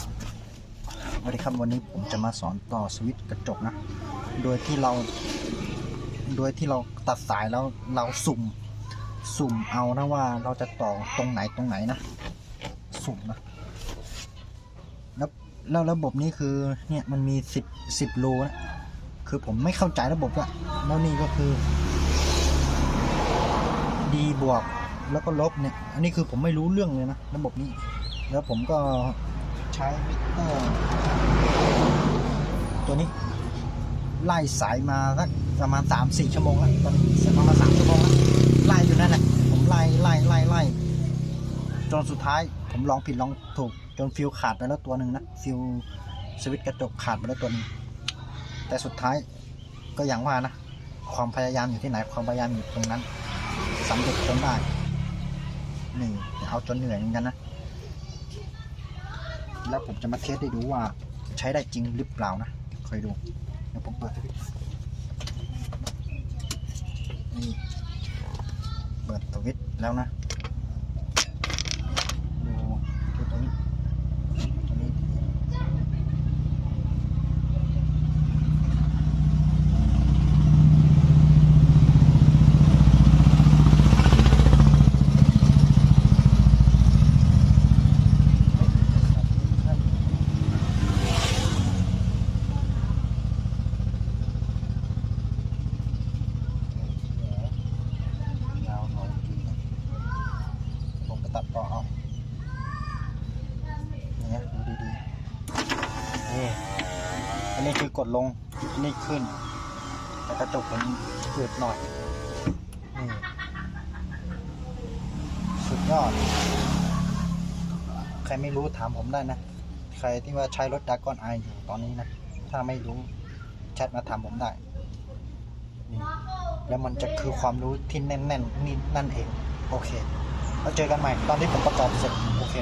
สวัสดีครับวันนี้ผมจะมาสอนต่อสวิตช์กระจกนะ โดยที่เรา โดยที่เราตัดสายแล้วเราสุ่ม สุ่มเอานะว่าเราจะต่อตรงไหนตรงไหนนะ สุ่มนะ แล้วแล้วระบบนี้คือเนี่ยมันมีสิบสิบรูนะคือผมไม่เข้าใจระบบอะแล้วนี่ก็คือดีบวกแล้วก็ลบเนี่ย อันนี้คือผมไม่รู้เรื่องเลยนะระบบนี้ แล้วผมก็ ช้มิเตอร์ตัวนี้ ไล่สายมาสักประมาณสามสี่ชั่วโมงแล้วตอนนี้ประมาณสามชั่วโมงแล้วไล่อยู่นั่นแหละผมไล่ไล่ไล่ไล่จนสุดท้ายผมลองผิดลองถูกจนฟิวขาดไปแล้วตัวหนึ่งนะฟิวสวิตช์กระจกขาดไปแล้วตัวหนึงแต่สุดท้ายก็อย่างว่านะความพยายามอยู่ที่ไหนความพยายามอยู่ตรงนั้นสำเร็จจนได้นี่เอาจนเหนื่อยเหมือนกันนะ แล้วผมจะมาเทสให้ดูว่าใช้ได้จริงหรือเปล่านะคอยดูเดี๋ยวผมเปิดนี่เปิดตัววิทแล้วนะ ดูดูตรงนี้ตรงนี้ ยาวหน่อยผมไปตัดต่อเอาเนี่ยดูดีๆนี่ อันนี้คือกดลง อันนี้ขึ้น แต่กระจกผมฝืดหน่อยนี่สุดยอด ใครไม่รู้ถามผมได้นะ ใครที่ว่าใช้รถดากอนไออยู่ตอนนี้นะ ถ้าไม่รู้แชทมาถามผมได้ แล้วมันจะคือความรู้ที่แน่นๆนี่นั่นเอง โอเค แล้วเจอกันใหม่ ตอนที่ผมประกอบเสร็จ โอเค